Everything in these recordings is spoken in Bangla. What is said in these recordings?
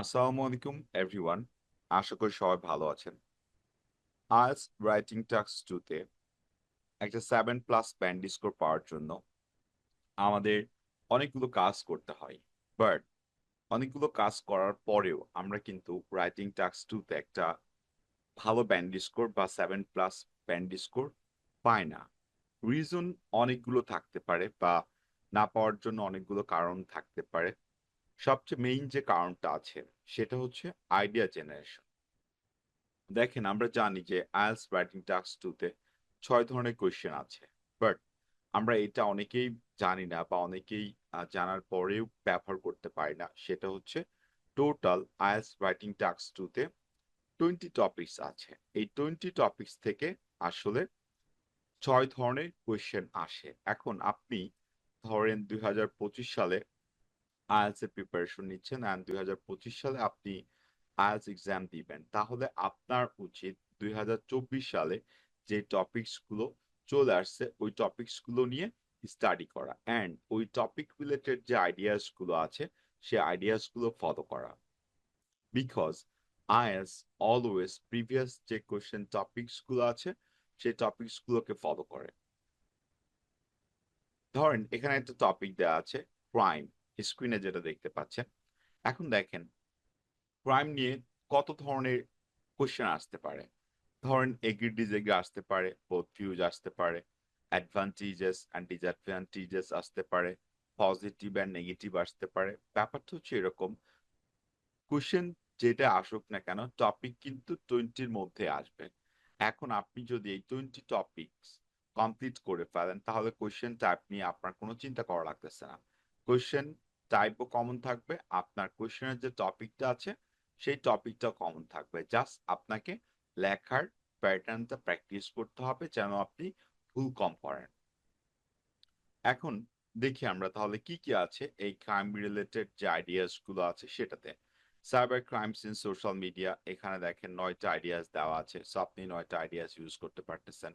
আসসালামু আলাইকুম এভরিওয়ান আশা করি সবাই ভালো আছেন। আজ রাইটিং টুতে একটা সেভেন প্লাস স্কোর পাওয়ার জন্য আমাদের অনেকগুলো কাজ করতে হয়। বাট অনেকগুলো কাজ করার পরেও আমরা কিন্তু রাইটিং টাস্ক টুতে একটা ভালো ব্যান্ড স্কোর বা সেভেন প্লাস ব্যান্ড স্কোর পাই না। রিজন অনেকগুলো থাকতে পারে বা না পাওয়ার জন্য অনেকগুলো কারণ থাকতে পারে। সবচেয়ে মেইন যে কারণটা আছে, সেটা হচ্ছে আইডিয়া জেনারেশন দেখেন, আমরা জানি যে আইএলস রাইটিং টাস্ক টুতে ছয় ধরনের কোয়েশ্চেন আছে বাট আমরা এটা অনেকেই জানি না বা অনেকেই জানার পরেও ব্যবহার করতে পারি না। সেটা হচ্ছে টোটাল আইএলস রাইটিং টাস্ক টুতে টোয়েন্টি টপিকস আছে। এই টোয়েন্টি টপিকস থেকে আসলে ছয় ধরনের কোয়েশ্চেন আসে। এখন আপনি ধরেন দুই হাজার পঁচিশ সালে আইএলস এর প্রিপারেশন নিচ্ছেন অ্যান্ড দুই হাজার পঁচিশ সালে আপনি আইএলস এক্সাম দিবেন। তাহলে আপনার উচিত দুই হাজার চব্বিশ সালে যে টপিকসগুলো চলে আসছে, ওই টপিকসগুলো নিয়ে স্টাডি করা। অ্যান্ড ওই টপিক রিলেটেড যে আইডিয়াসগুলো আছে, সে আইডিয়াসগুলো ফলো করা। বিকজ আইএলস অলওয়েজ প্রিভিয়াস যে কোয়েশ্চেন টপিকসগুলো আছে সেই টপিকস গুলোকে ফলো করে। ধরেন, এখানে একটা টপিক দেওয়া আছে ক্রাইম স্ক্রিনে যেটা দেখতে পাচ্ছেন, এখন দেখেন ক্রাইম নিয়ে কত ধরনের কোশ্চেন আসতে পারে। ধরেন এগ্রি ডিজেগ্রি আসতে পারে বোথ ভিউজ আসতে পারে অ্যাডভান্টেজেস অ্যান্ড ডিসঅ্যাডভান্টেজেস আসতে পারে পজিটিভ অ্যান্ড নেগেটিভ আসতে পারে। ব্যাপারটা হচ্ছে এরকম কোশ্চেন যেটা আসুক না কেন টপিক কিন্তু টোয়েন্টির মধ্যে আসবে। এখন আপনি যদি এই টোয়েন্টি টপিকস কমপ্লিট করে ফেলেন, তাহলে কোশ্চেন টাইপ নিয়ে আপনার কোনো চিন্তা করা লাগতেছে না। কোশ্চেন টাইপও কমন থাকবে। আপনার কোশ্চেনের যে টপিকটা আছে, সেই টপিকটা কমন থাকবে। জাস্ট আপনাকে লেখার প্যাটার্নটা প্র্যাকটিস করতে হবে যেন আপনি ভুল কম করেন। এখন দেখি আমরা তাহলে কি কি আছে এই ক্রাইম রিলেটেড যে আইডিয়াসগুলো আছে সেটাতে। Cyber crimes in social media এখানে দেখেন নয়টা আইডিয়াস দেওয়া আছে। সো আপনি নয়টা আইডিয়াস ইউজ করতে পারতেছেন।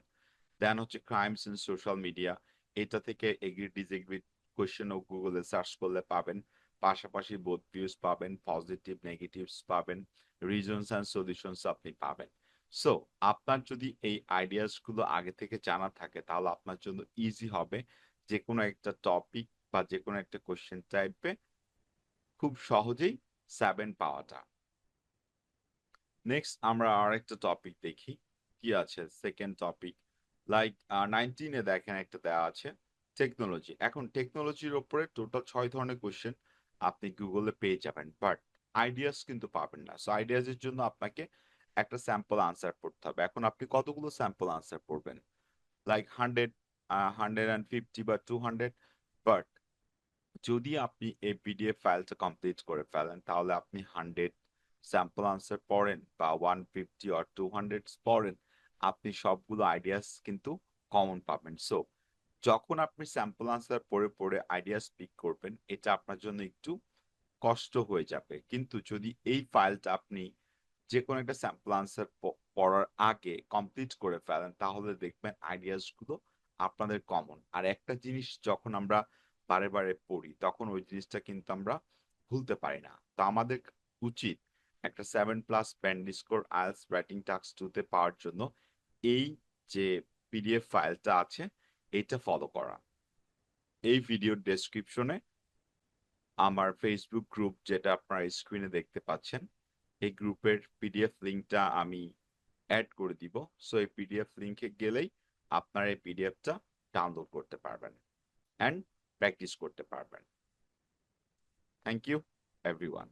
দেন হচ্ছে ক্রাইমস ইন সোশ্যাল মিডিয়া এটা থেকে এগ্রি ডিসএগ্রি কোয়েশ্চেন ও গুগলে সার্চ করলে পাবেন। পাশাপাশি বোধ ভিউজ পাবেন পজিটিভ নেগেটিভস পাবেন রিজনস অ্যান্ড সলিউশনস আপনি পাবেন। সো আপনার যদি এই আইডিয়াসগুলো আগে থেকে জানা থাকে, তাহলে আপনার জন্য ইজি হবে যে কোনো একটা টপিক বা যে কোনো একটা কোয়েশ্চেন টাইপে খুব সহজেই সেভেন পাওয়াটা। নেক্সট আমরা আর একটা টপিক দেখি। কি আছে? সেকেন্ড টপিক লাইক নাইনটিনে দেখেন একটা দেওয়া আছে। টেকনোলজি এখন টেকনোলজির ওপরে টোটাল ছয় ধরনের কোয়েশ্চেন আপনি গুগলে পেয়ে যাবেন বাট আইডিয়াস কিন্তু পাবেন না। সো আইডিয়াসের জন্য আপনাকে একটা স্যাম্পল আনসার পড়তে হবে। এখন আপনি কতগুলো স্যাম্পল আনসার পড়বেন? Like hundred hundred and fifty বা টু হান্ড্রেড বাট যদি আপনি এই পিডিএফ ফাইলটা কমপ্লিট করে ফেলেন, তাহলে আপনি হান্ড্রেড স্যাম্পল আনসার পড়েন বা ওয়ান ফিফটি আর টু হান্ড্রেড পড়েন, আপনি সবগুলো আইডিয়াস কিন্তু কমন পাবেন। সো যখন আপনি স্যাম্পল আনসার পড়ে পড়ে আইডিয়া স্পিক করবেন, এটা আপনার জন্য একটু কষ্ট হয়ে যাবে। কিন্তু যদি এই ফাইলটা আপনি যে কোনো একটা স্যাম্পল আনসার পড়ার আগে কমপ্লিট করে ফেলেন, তাহলে দেখবেন আইডিয়াসগুলো আপনাদের কমন আর একটা জিনিস যখন আমরা বারে বারে পড়ি, তখন ওই জিনিসটা কিন্তু আমরা ভুলতে পারি না। তো আমাদের উচিত একটা seven plus band score IELTS writing task টুতে পাওয়ার জন্য এই যে পিডিএফ ফাইলটা আছে এটা ফলো করা। এই ভিডিওর ডেসক্রিপশনে আমার ফেসবুক গ্রুপ যেটা আপনারা স্ক্রিনে দেখতে পাচ্ছেন, এই গ্রুপের পিডিএফ লিঙ্কটা আমি অ্যাড করে দিব। সো এই পিডিএফ লিঙ্কে গেলেই আপনারা এই পিডিএফটা ডাউনলোড করতে পারবেন অ্যান্ড প্র্যাকটিস করতে পারবেন। Thank you everyone